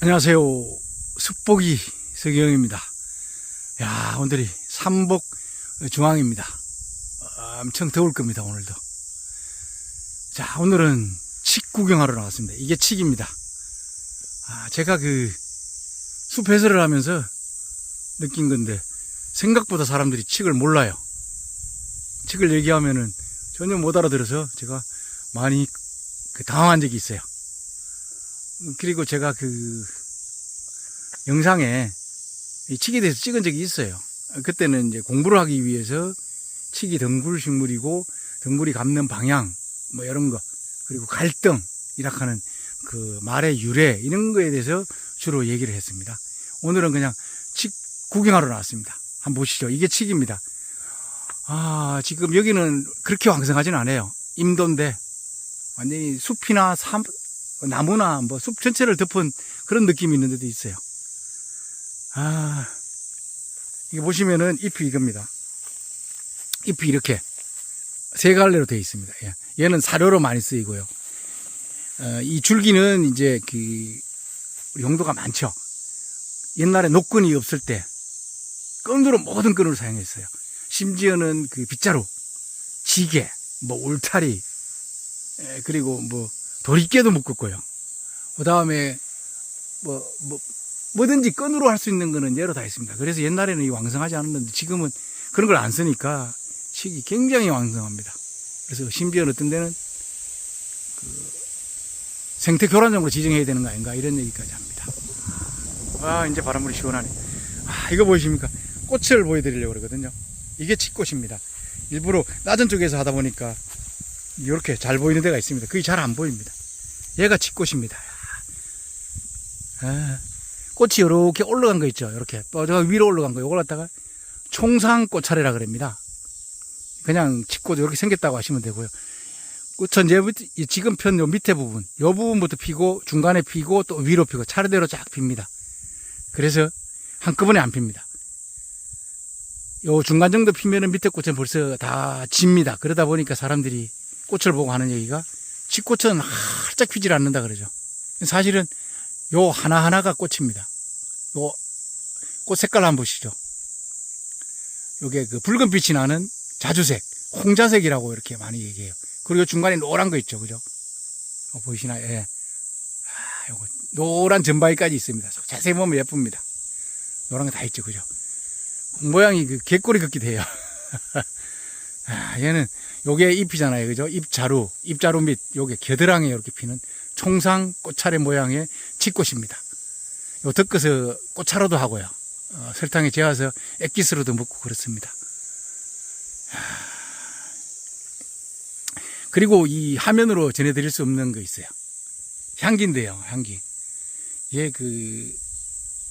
안녕하세요. 숲보기 서경입니다. 야, 오늘이 삼복 중앙입니다. 엄청 더울 겁니다, 오늘도. 자, 오늘은 칡 구경하러 나왔습니다. 이게 칡입니다. 아, 제가 그 숲 해설을 하면서 느낀 건데, 생각보다 사람들이 칡을 몰라요. 칡을 얘기하면은 전혀 못 알아들어서 제가 많이 그 당황한 적이 있어요. 그리고 제가 그 영상에 이 칡에 대해서 찍은 적이 있어요. 그때는 이제 공부를 하기 위해서 칡이 덩굴 식물이고 덩굴이 감는 방향 뭐 이런 거 그리고 갈등 이라하는 그 말의 유래 이런 거에 대해서 주로 얘기를 했습니다. 오늘은 그냥 칡 구경하러 나왔습니다. 한번 보시죠. 이게 칡입니다. 아 지금 여기는 그렇게 왕성하진 않아요. 임도인데 완전히 숲이나 삼, 나무나 뭐 숲 전체를 덮은 그런 느낌이 있는 데도 있어요. 아, 이게 보시면은 잎이 이겁니다. 잎이 이렇게 세 갈래로 되어 있습니다. 예. 얘는 사료로 많이 쓰이고요. 어, 이 줄기는 이제 그 용도가 많죠. 옛날에 녹근이 없을 때 끈으로 모든 끈으로 사용했어요. 심지어는 그 빗자루, 지게, 뭐 울타리, 에, 그리고 뭐 도리깨도 묶었고요. 그 다음에 뭐, 뭐, 뭐든지 끈으로 할 수 있는 거는 여러 다 있습니다. 그래서 옛날에는 이 왕성하지 않았는데 지금은 그런 걸 안 쓰니까 식이 굉장히 왕성합니다. 그래서 심지어는 어떤 데는 그 생태 교란종으로 지정해야 되는 거 아닌가 이런 얘기까지 합니다. 아, 이제 바람물이 시원하네. 아, 이거 보이십니까? 꽃을 보여드리려고 그러거든요. 이게 칡꽃입니다. 일부러 낮은 쪽에서 하다 보니까 이렇게 잘 보이는 데가 있습니다. 그게 잘 안 보입니다. 얘가 칡꽃입니다. 아, 꽃이 이렇게 올라간 거 있죠. 이렇게 뻗어 위로 올라간 거. 이걸 갖다가 총상꽃 차례라 그럽니다. 그냥 칡꽃 이렇게 생겼다고 하시면 되고요. 꽃은 이 지금 편 요 밑에 부분, 요 부분부터 피고 중간에 피고 또 위로 피고 차례대로 쫙 핍니다. 그래서 한꺼번에 안 핍니다. 요 중간 정도 피면은 밑에 꽃은 벌써 다 집니다. 그러다 보니까 사람들이 꽃을 보고 하는 얘기가 쥐꽃은 활짝 피질 않는다 그러죠. 사실은 요 하나하나가 꽃입니다. 요 꽃 색깔 한번 보시죠. 요게 그 붉은 빛이 나는 자주색, 홍자색이라고 이렇게 많이 얘기해요. 그리고 요 중간에 노란 거 있죠. 그죠? 어, 보이시나요? 예. 아, 요거 노란 전바위까지 있습니다. 자세히 보면 예쁩니다. 노란 거 다 있죠. 그죠? 모양이 그 개꼬리 같기도 해요. 아, 얘는 요게 잎이잖아요. 그죠? 잎자루, 잎자루 밑 요게 겨드랑이에 이렇게 피는 총상 꽃차례 모양의 칡꽃입니다. 요 덮어서 꽃차로도 하고요. 어, 설탕에 재워서 액기스로도 먹고 그렇습니다. 아, 그리고 이 화면으로 전해드릴 수 없는 거 있어요. 향기인데요, 향기. 얘 그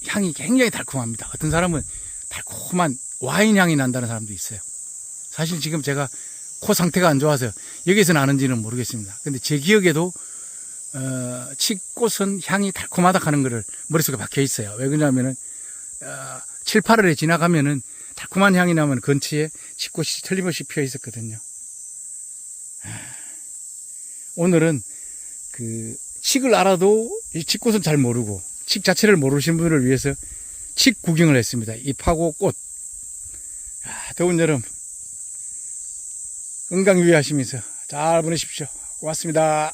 향이 굉장히 달콤합니다. 어떤 사람은 달콤한 와인 향이 난다는 사람도 있어요. 사실 지금 제가 코 상태가 안 좋아서 여기서 나는지는 모르겠습니다. 근데 제 기억에도 어, 칡꽃은 향이 달콤하다 하는 거를 머릿속에 박혀 있어요. 왜 그러냐면은 어, 7, 8월에 지나가면은 달콤한 향이 나면 근처에 칡꽃이 틀림없이 피어 있었거든요. 아, 오늘은 그 칡을 알아도 이 칡꽃은 잘 모르고 칡 자체를 모르신 분을 위해서 칡 구경을 했습니다. 잎하고 꽃. 아, 더운 여름 건강 유의하시면서 잘 보내십시오. 고맙습니다.